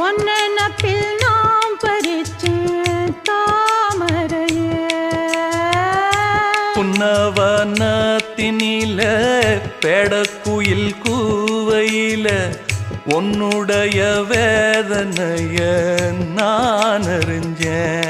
ஒன்ன நப்பில் நாம் பறிச்சு தாமரைய. புன்னவனத்தினில பெடக்குயில் கூவையில உன்னுடைய வேதனைய நான் அறிஞ்சேன்